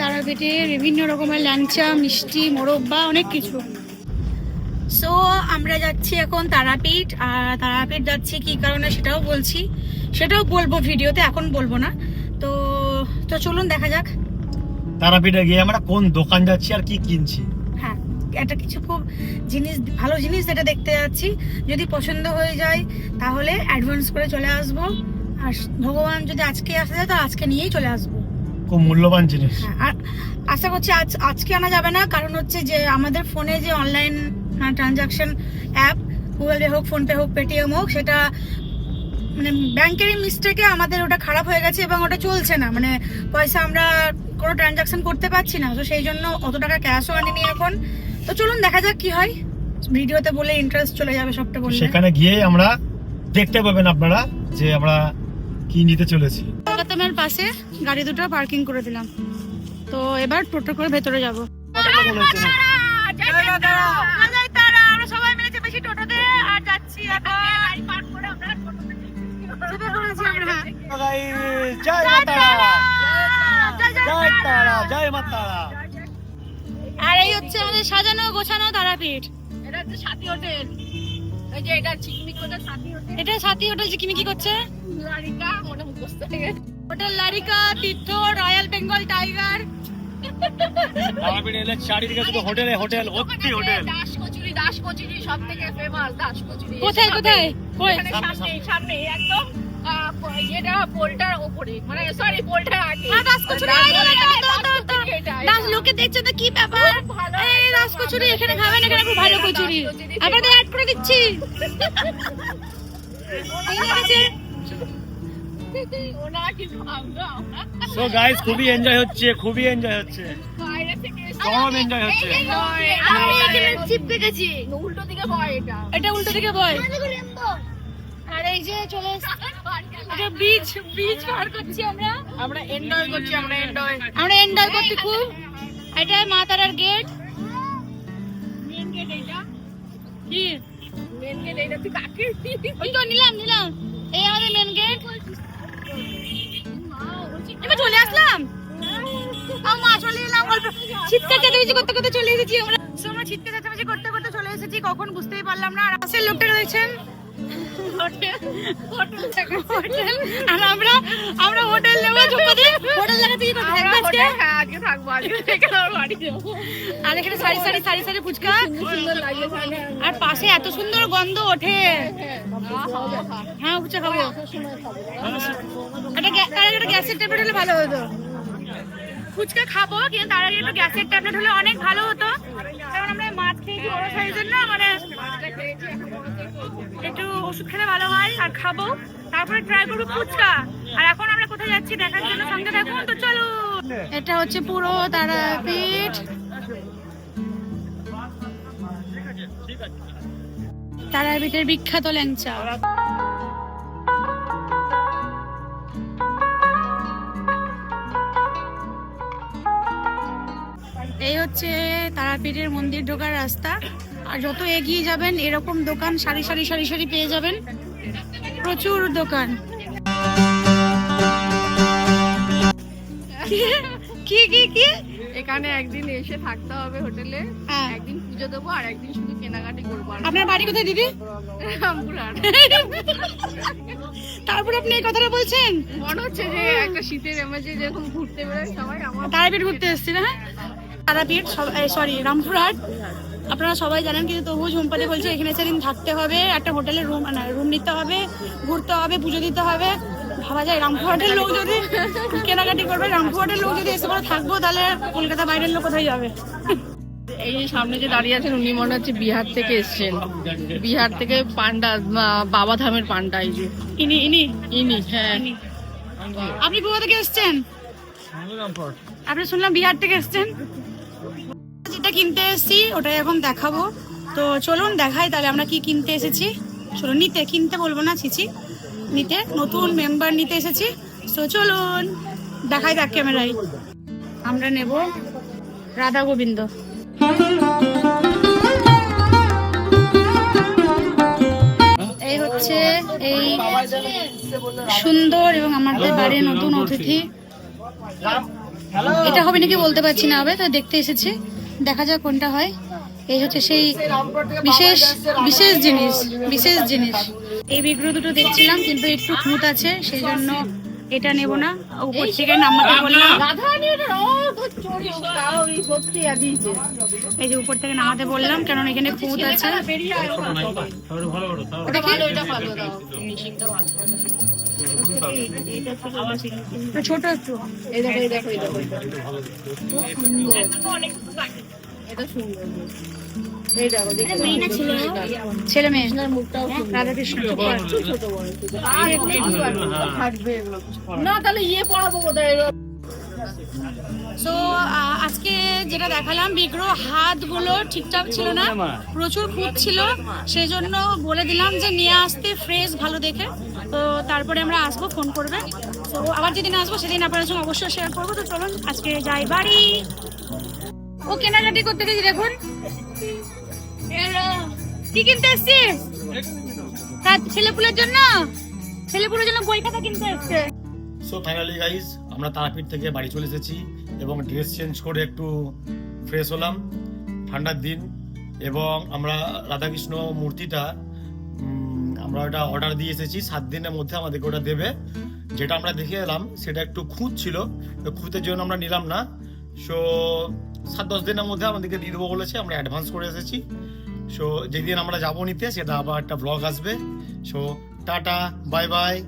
তারাপীঠে বিভিন্ন রকমের ল্যাংচা মিষ্টি মোরব্বা অনেক কিছু। সো আমরা যাচ্ছি এখন তারাপীঠ আর তারাপীঠ যাচ্ছি কি কারণে সেটাও বলছি। সেটাও বলব ভিডিওতে এখন বলব না। তো তো চলুন দেখা যাক। তারাপীঠে গিয়ে আমরা কোন দোকান যাচ্ছি আর কি কিনছি। হ্যাঁ একটা কিছু খুব জিনিস ভালো জিনিস যেটা দেখতে যাচ্ছি। যদি পছন্দ হয়ে যায় তাহলে অ্যাডভান্স করে চলে আসব। আর ভগবান যদি আজকে আসা যায় তো আজকে নিয়েই চলে আসব। খুব মূল্যবান জিনিস। হ্যাঁ আশা করছি আজ আজকে আনা যাবে না কারণ হচ্ছে যে আমাদের ফোনে যে online transaction app Google Pay হোক ফোনপে হোক পেটিএম হোক সেটা মানে ব্যাংকের মিস্টেকে আমাদের ওটা খারাপ হয়ে গেছে এবং ওটা চলছে না। মানে পয়সা আমরা কোনো ট্রানজাকশন করতে পারছি না তো সেই জন্য অত টাকা ক্যাশও আনিনি এখন। তো চলুন দেখা যাক কি হয়। ভিডিওতে বলে ইন্টারেস্ট চলে যাবে সবটা বললে। সেখানে গিয়ে আমরা দেখতে পাবেন আপনারা যে আমরা কি নিতে চলেছি? কলকাতামের পাশে গাড়ি দুটো পার্কিং করে দিলাম। তো এবার টোটো করে ভেতরে যাব আর এই হচ্ছে আমাদের সাজানো গোছানো তারাপীঠ। এটা হচ্ছে সাথী হোটেল। ওই যে এটা চিকমিক করে সাথী হোটেল এটা সাথী হোটেল কি করছে? লারিকা মনে মুখস্থ গেছে hotel Larika Tirtha royal Bengal tiger. Tarapith এলে চারিদিকে শুধু হোটেলে হোটেল ভর্তি হোটেল। দাস কচুরি দাস কচুরি সব থেকে ফেমাস দাস কচুরি কোথায় কোথায় সামনে সামনে একদম। আহ, প- এটা পোলটার ওপরে মানে সরি পোলটার আগে দাস কচুরি, এই, এই, এই, দাস দাও, দাও, দাও। কচুরি এটা, দাস এটা। লোকে দেখছে তো কি ব্যাপার এই দাস কচুরি এখানে খাবেন এখানে খুব ভালো কচুরি আপনাদের অ্যাড করে দিচ্ছি ঠিক আছে ওনারা কিন্তু আমরা আমরা সো গাইস খুবই এনজয় হচ্ছে খুবই এনজয় হচ্ছে এনজয় আমি এখানে চিপকে গেছি উল্টো দিকে এটা এটা উল্টো দিকে বয় আর এই যে চলে এসেছি। বিচ পার করছি আমরা। আমরা এনজয় করছি আমরা এনজয় আমরা এনজয় করতে খুব। এটা মা তারার গেট মেন গেট এইটা। কি? মেন গেট এইটা তুই কাকে? ওই তো নিলাম নিলাম। এই আমাদের মেন গেট এবার চলে আসলাম। মা চলে এলাম অল্প চিৎকার চেঁচামেচি করতে করতে চলে এসেছি আমরা। চেঁচামেচি করতে করতে চলে এসেছি কখন বুঝতেই পারলাম না। আর লোকটা রয়েছেন। হোটেল আর আমরা আমরা হোটেল নেব চুপাতে হোটেল লাগাতে কি আজকে। আজকে থাকব আজকে থেকে আমার বাড়ি যাব। আর এখানে সারি সারি সারি সারি ফুচকা। আর পাশে এত সুন্দর গন্ধ ওঠে। হ্যাঁ ফুচকা খাব। একটা তার একটা গ্যাসের ট্যাবলেট হলে ভালো হতো। ফুচকা খাব কিন্তু তার আগে একটু গ্যাসের ট্যাবলেট হলে অনেক ভালো হতো। কারণ আমরা মাছ খেয়েছি বড় সাইজের না মানে ওষুধ খেলে ভালো হয়, আর খাব। তারপরে ট্রাই করব ফুচকা। আর এখন আমরা কোথায় যাচ্ছি দেখার জন্য সঙ্গে দেখুন তো চলো এটা হচ্ছে পুরো তারাপীঠ তারাপীঠের বিখ্যাত ল্যাংচা। এই হচ্ছে তারাপীঠের মন্দির ঢোকার রাস্তা। আর যত এগিয়ে যাবেন এরকম দোকান সারি সারি সারি সারি পেয়ে যাবেন। প্রচুর দোকান। কি- কি কি এখানে একদিন এসে থাকতে হবে হোটেলে হ্যাঁ। একদিন পুজো দেবো আর একদিন শুধু কেনাকাটি করব। আপনার বাড়ি কোথায় দিদি? তারপর আপনি এই কথাটা বলছেন? মনে হচ্ছে যে একটা শীতের এমার্জে যেরকম ঘুরতে বেরোয় সবাই আমার তারাপীঠ ঘুরতে এসেছি না তারাপীঠ সরি রামপুরহাট। আপনারা সবাই জানেন কিন্তু তবুও ঝুমপালি বলছে এখানে সেদিন থাকতে হবে একটা হোটেলে রুম না রুম নিতে হবে ঘুরতে হবে পুজো দিতে হবে। ভাবা যায় রামপুরহাটের লোক যদি কেনাকাটি করবে রামপুরহাটের লোক যদি এসে পরে থাকব তাহলে কলকাতা বাইরের লোক কোথায় যাবে? এই যে সামনে যে দাঁড়িয়ে আছেন উনি মনে হচ্ছে বিহার থেকে এসেছেন। বিহার থেকে পান্ডা বাবা ধামের পান্ডা এই যে। ইনি ইনি? ইনি হ্যাঁ। আপনি কোথা থেকে এসছেন? আপনি শুনলাম বিহার থেকে এসছেন? যেটা কিনতে এসেছি, ওটাই এখন দেখাবো। তো চলুন দেখাই তাহলে আমরা কি কিনতে এসেছি। চলুন, নিতে, কিনতে বলব না ছিছি নিতে, নতুন মেম্বার নিতে এসেছি। তো চলুন, দেখাই দেখ ক্যামেরায়। আমরা নেব রাধা গোবিন্দ। এই হচ্ছে এই সুন্দর এবং আমাদের বাড়ির নতুন অতিথি। এটা হবে নাকি বলতে পারছি না হবে তো দেখতে এসেছি। দেখা যাক কোনটা হয় এই হচ্ছে সেই বিশেষ বিশেষ জিনিস বিশেষ জিনিস এই বিগ্রহ দুটো দেখছিলাম কিন্তু একটু খুঁত আছে সেই জন্য এটা নেব না উপর থেকে নাম্বারটা বললাম এই যে উপর থেকে নামাতে বললাম কারণ এখানে খুঁত আছে ছোট একটু এই দেখো এই দেখো এই দেখো এটা সুন্দর এই দেখো দেখো ছেলে মেয়ে রাধা কৃষ্ণ। না তাহলে ইয়ে পড়াবো কোথায় তো আজকে যেটা দেখালাম, বিগ্রহ হাতগুলো ঠিকঠাক ছিল না, প্রচুর খুঁত ছিল। সেই জন্য বলে দিলাম যে নিয়ে আসতে ফ্রেশ ভালো দেখে। তো তারপরে আমরা আসব ফোন করবে। তো আবার যেদিন আসব, সেদিন আপনার সঙ্গে অবশ্যই শেয়ার করব। তো চলুন, আজকে যাই বাড়ি। ও কেনাকাটি করতে গেছি, দেখুন। কি কিনতে এসছিস ছেলেপুলের জন্য? ছেলেপুলের জন্য বই খাতা কিনতে এসছে। সো ফাইনালি গাইস আমরা তারাপীঠ থেকে বাড়ি চলে এসেছি এবং ড্রেস চেঞ্জ করে একটু ফ্রেশ হলাম, ঠান্ডার দিন এবং আমরা রাধাকৃষ্ণ মূর্তিটা আমরা ওটা অর্ডার দিয়ে এসেছি। সাত দিনের মধ্যে আমাদেরকে ওটা দেবে। যেটা আমরা দেখে এলাম, সেটা একটু খুঁত ছিল। খুঁতের জন্য আমরা নিলাম না। সো সাত দশ দিনের মধ্যে আমাদেরকে দিয়ে দেবো বলেছে। আমরা অ্যাডভান্স করে এসেছি। সো যেদিন আমরা যাব নিতে, সেটা আবার একটা ব্লগ আসবে। So tata bye bye